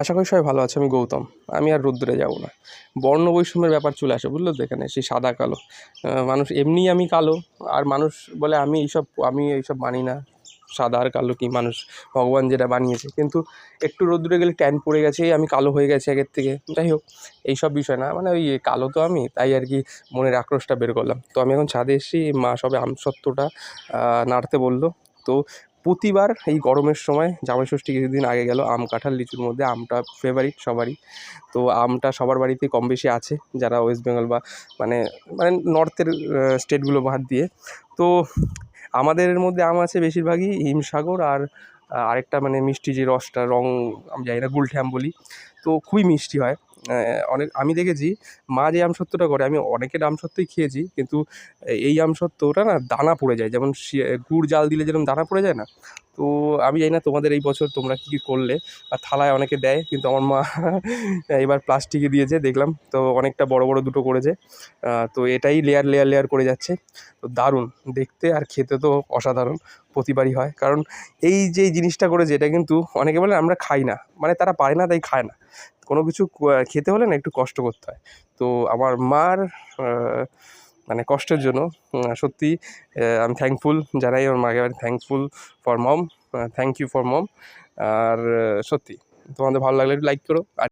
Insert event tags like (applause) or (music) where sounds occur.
আশা করি সবাই ভালো আছে, আমি গৌতম। আমি আর রোদ্দুরে যাব না। বর্ণ বৈষম্যের ব্যাপার চলে আসে, বুঝলো তো এখানে? সেই সাদা কালো। মানুষ এমনিই আমি কালো, আর মানুষ বলে আমি এইসব আমি এইসব মানি না। সাদা আর কালো কি মানুষ? ভগবান যেটা বানিয়েছে। কিন্তু একটু রোদ্দুরে গেলে ট্যান পড়ে গেছে, আমি কালো হয়ে গেছি আগের থেকে। যাই হোক, এইসব বিষয় না মানে ওই কালো তো আমি, তাই আর কি মনের আক্রোশটা বের করলাম। তো আমি এখন ছাদে এসেছি, মা সবে আমসত্ত্বটা নাড়তে বলল। তো প্রতিবার এই গরমের সময় জামাই ষষ্ঠী কিছুদিন আগে গেল, আম কাঁঠাল, লিচুর মধ্যে আমটা ফেভারিট সবারই। তো আমটা সবার বাড়িতে কম বেশি আছে, যারা ওয়েস্ট বেঙ্গল বা মানে মানে নর্থের স্টেটগুলো বাদ দিয়ে। তো আমাদের মধ্যে আম আছে বেশিরভাগই হিমসাগর আর আরেকটা মানে মিষ্টি যে রসটা, রং, আমি জানি না, গুলঠ্যাম বলি। তো খুবই মিষ্টি হয়। অনেক, আমি দেখেছি মা যে আমসত্ত্বটা করে, আমি অনেকের আমসত্ত্বই খেয়েছি, কিন্তু এই আমসত্ত্বটা না দানা পড়ে যায়, যেমন গুড় জাল দিলে যেরকম দানা পড়ে যায় না? তো আমি জানি না তোমাদের এই বছর তোমরা কী কী করলে আর থালায় অনেকে দেয়, কিন্তু আমার মা (laughs) এবার প্লাস্টিকে দিয়েছে, দেখলাম, তো অনেকটা বড় বড় দুটো করেছে। তো এটাই লেয়ার লেয়ার লেয়ার করে যাচ্ছে। তো দারুণ, দেখতে আর খেতে তো অসাধারণ, প্রতিবারই হয়। কারণ এই যে জিনিসটা করেছে, এটা কিন্তু অনেকে বলে আমরা খাই না মানে তারা পারে না, তাই খায় না। কোনো কিছু খেতে হলে না একটু কষ্ট করতে হয়। তো আমার মার মানে কষ্টের জন্য সত্যি আমি থ্যাঙ্কফুল জানাই আমার মাকে thankful for mom thank you for mom আর সত্যি, তোমাদের ভালো লাগলে একটু লাইক করো, আর